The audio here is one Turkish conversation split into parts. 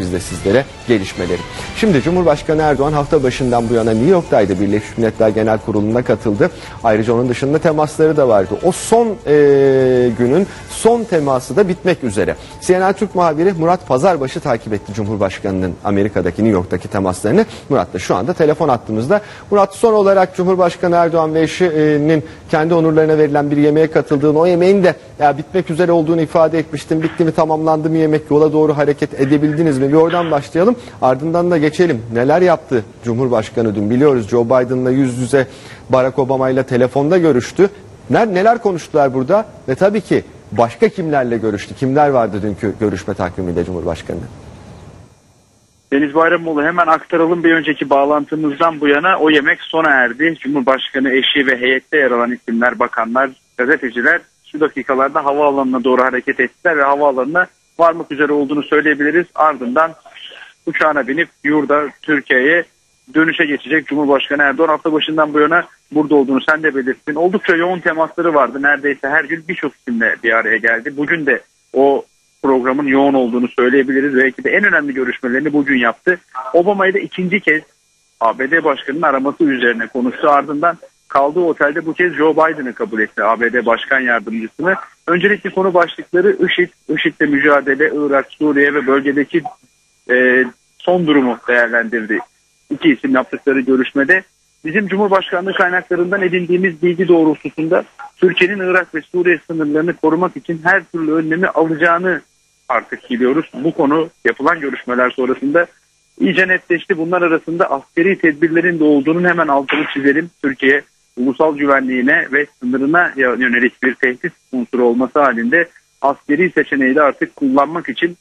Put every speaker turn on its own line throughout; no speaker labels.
biz de sizlere gelişmeleri. Şimdi Cumhurbaşkanı Erdoğan hafta başından bu yana New York'taydı. Birleşmiş Milletler Genel Kurulu'na katıldı. Ayrıca onun dışında temasları da vardı. O son e, günün son teması da bitmek üzere. CNN Türk muhabiri Murat Pazarbaşı takip etti Cumhurbaşkanı'nın Amerika'daki New York'taki temaslarını. Murat da şu anda telefon attığımızda. Murat son olarak Cumhurbaşkanı Erdoğan ve eşinin kendi onurlarına verilen bir yemeğe katıldığını, o yemeğin de ya bitmek üzere olduğunu ifade etmiştim. Bitti mi tamamlandı mı yemek yola doğru hareket edebildiniz mi? Bir oradan başlayalım. Ardından da geçelim. Neler yaptı Cumhurbaşkanı dün biliyoruz Joe Biden'la yüz yüze Barack Obama ile telefonda görüştü. Neler konuştular burada ve tabii ki başka kimlerle görüştü? Kimler vardı dünkü görüşme takviminde Cumhurbaşkanı?
Deniz Bayramoğlu hemen aktaralım bir önceki bağlantımızdan bu yana o yemek sona erdi. Cumhurbaşkanı eşi ve heyette yer alan isimler, bakanlar, gazeteciler şu dakikalarda havaalanına doğru hareket ettiler ve havaalanına varmak üzere olduğunu söyleyebiliriz. Ardından uçağına binip yurda Türkiye'ye dönüşe geçecek Cumhurbaşkanı Erdoğan hafta başından bu yana burada olduğunu sen de belirttin. Oldukça yoğun temasları vardı. Neredeyse her gün birçok isimle bir araya geldi. Bugün de o programın yoğun olduğunu söyleyebiliriz. Belki de en önemli görüşmelerini bugün yaptı. Obama ile ikinci kez ABD Başkanı'nın araması üzerine konuştu. Ardından kaldığı otelde bu kez Joe Biden'ı kabul etti ABD Başkan Yardımcısını. Öncelikli konu başlıkları IŞİD, IŞİD'le mücadele, Irak, Suriye ve bölgedeki e, son durumu değerlendirdi. İki isim yaptıkları görüşmede bizim Cumhurbaşkanlığı kaynaklarından edindiğimiz bilgi doğrultusunda Türkiye'nin Irak ve Suriye sınırlarını korumak için her türlü önlemi alacağını artık biliyoruz. Bu konu yapılan görüşmeler sonrasında iyice netleşti. Bunlar arasında askeri tedbirlerin de olduğunun hemen altını çizelim. Türkiye ulusal güvenliğine ve sınırına yönelik bir tehdit unsuru olması halinde askeri seçeneği de artık kullanmak için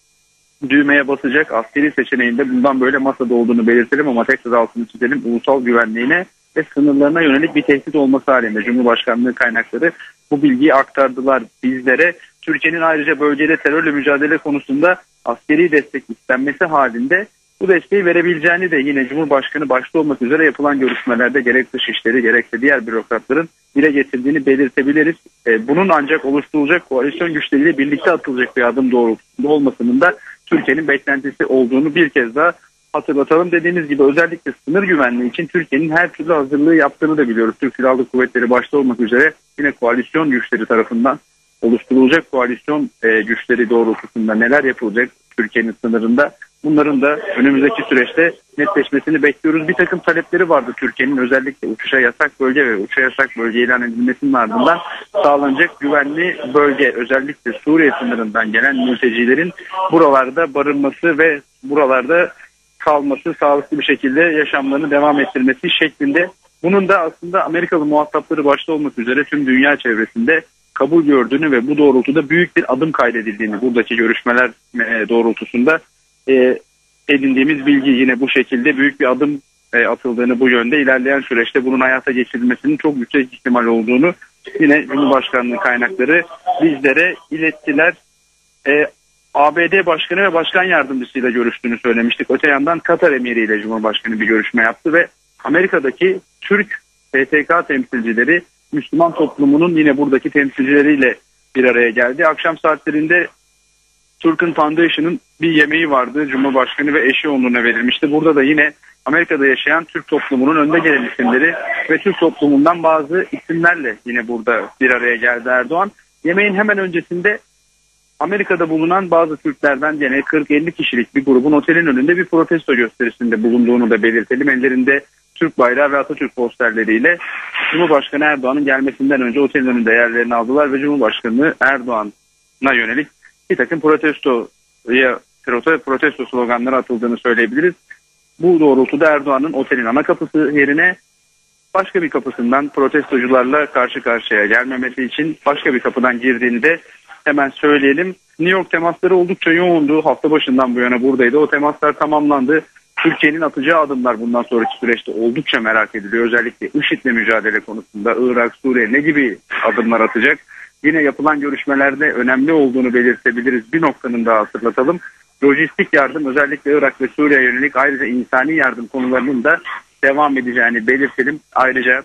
düğmeye basacak. Askeri seçeneğinde bundan böyle masada olduğunu belirtelim ama tekrar altını çizelim. Ulusal güvenliğine ve sınırlarına yönelik bir tehdit olması halinde Cumhurbaşkanlığı kaynakları bu bilgiyi aktardılar bizlere. Türkiye'nin ayrıca bölgede terörle mücadele konusunda askeri destek istenmesi halinde bu desteği verebileceğini de yine Cumhurbaşkanı başta olmak üzere yapılan görüşmelerde gerek dışişleri gerekse diğer bürokratların dile getirdiğini belirtebiliriz. E, bunun ancak oluşturulacak koalisyon güçleriyle birlikte atılacak bir adım doğrultusunda olmasının da Türkiye'nin beklentisi olduğunu bir kez daha hatırlatalım. Dediğiniz gibi özellikle sınır güvenliği için Türkiye'nin her türlü hazırlığı yaptığını da biliyoruz. Türk Silahlı Kuvvetleri başta olmak üzere yine koalisyon güçleri tarafından oluşturulacak koalisyon e, güçleri doğrultusunda neler yapılacak Türkiye'nin sınırında bunların da önümüzdeki süreçte netleşmesini bekliyoruz. Bir takım talepleri vardı Türkiye'nin özellikle uçuşa yasak bölge ve uçuşa yasak bölge ilan edilmesinin ardından sağlanacak güvenli bölge özellikle Suriye sınırından gelen mültecilerin buralarda barınması ve buralarda kalması, sağlıklı bir şekilde yaşamlarını devam ettirmesi şeklinde. Bunun da aslında Amerikalı muhatapları başta olmak üzere tüm dünya çevresinde kabul gördüğünü ve bu doğrultuda büyük bir adım kaydedildiğini buradaki görüşmeler e, doğrultusunda e, edindiğimiz bilgi yine bu şekilde büyük bir adım e, atıldığını bu yönde ilerleyen süreçte bunun hayata geçirilmesinin çok yüksek ihtimal olduğunu yine Cumhurbaşkanlığı kaynakları bizlere ilettiler. E, ABD Başkanı ve Başkan Yardımcısıyla görüştüğünü söylemiştik. Öte yandan Katar Emiri ile Cumhurbaşkanı bir görüşme yaptı ve Amerika'daki Türk PTK temsilcileri Müslüman toplumunun yine buradaki temsilcileriyle bir araya geldi. Akşam saatlerinde Turk'un Foundation'ın bir yemeği vardı. Cumhurbaşkanı ve eşi onluğuna verilmişti. Burada da yine Amerika'da yaşayan Türk toplumunun önde gelen isimleri ve Türk toplumundan bazı isimlerle yine burada bir araya geldi Erdoğan. Yemeğin hemen öncesinde Amerika'da bulunan bazı Türklerden gene 40-50 kişilik bir grubun otelin önünde bir protesto gösterisinde bulunduğunu da belirtelim. Ellerinde Türk bayrağı ve Atatürk posterleriyle Cumhurbaşkanı Erdoğan'ın gelmesinden önce otelin önünde yerlerini aldılar ve Cumhurbaşkanı Erdoğan'a yönelik bir takım protestoya protesto sloganları atıldığını söyleyebiliriz. Bu doğrultuda Erdoğan'ın otelin ana kapısı yerine başka bir kapısından protestocularla karşı karşıya gelmemesi için başka bir kapıdan girdiğini de hemen söyleyelim. New York temasları oldukça yoğundu. Hafta başından bu yana buradaydı. O temaslar tamamlandı. Türkiye'nin atacağı adımlar bundan sonraki süreçte oldukça merak ediliyor. Özellikle IŞİD'le mücadele konusunda Irak, Suriye ne gibi adımlar atacak? Yine yapılan görüşmelerde önemli olduğunu belirtebiliriz. Bir noktanın daha hatırlatalım. Lojistik yardım özellikle Irak ve Suriye yönelik ayrıca insani yardım konularının da devam edeceğini belirtelim. Ayrıca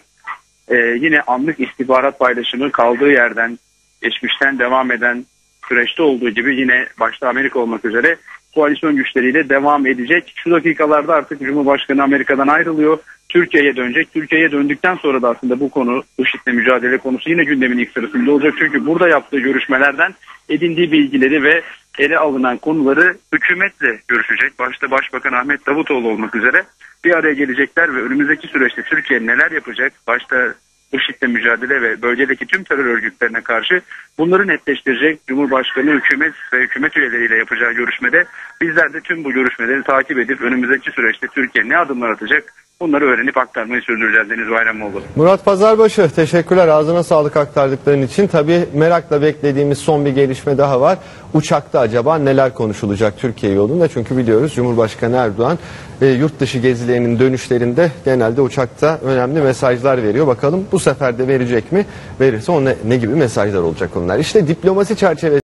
e, yine anlık istihbarat paylaşımı kaldığı yerden geçmişten devam eden süreçte olduğu gibi yine başta Amerika olmak üzere koalisyon güçleriyle devam edecek. Şu dakikalarda artık Cumhurbaşkanı Amerika'dan ayrılıyor. Türkiye'ye dönecek. Türkiye'ye döndükten sonra da aslında bu konu IŞİD'le mücadele konusu yine gündemin ilk sırasında olacak. Çünkü burada yaptığı görüşmelerden edindiği bilgileri ve ele alınan konuları hükümetle görüşecek. Başta Başbakan Ahmet Davutoğlu olmak üzere bir araya gelecekler ve önümüzdeki süreçte Türkiye neler yapacak? Başta IŞİD'le mücadele ve bölgedeki tüm terör örgütlerine karşı bunları netleştirecek Cumhurbaşkanı hükümet ve hükümet üyeleriyle yapacağı görüşmede bizler de tüm bu görüşmeleri takip edip önümüzdeki süreçte Türkiye ne adımlar atacak bunları öğrenip aktarmayı sürdüreceğiz Deniz Bayramoğlu.
Murat Pazarbaşı teşekkürler ağzına sağlık aktardıkların için. Tabii merakla beklediğimiz son bir gelişme daha var. Uçakta acaba neler konuşulacak Türkiye yolunda? Çünkü biliyoruz Cumhurbaşkanı Erdoğan e, yurt dışı gezilerinin dönüşlerinde genelde uçakta önemli mesajlar veriyor. Bakalım bu sefer de verecek mi? Verirse o ne, ne gibi mesajlar olacak onlar? İşte diplomasi çerçevesi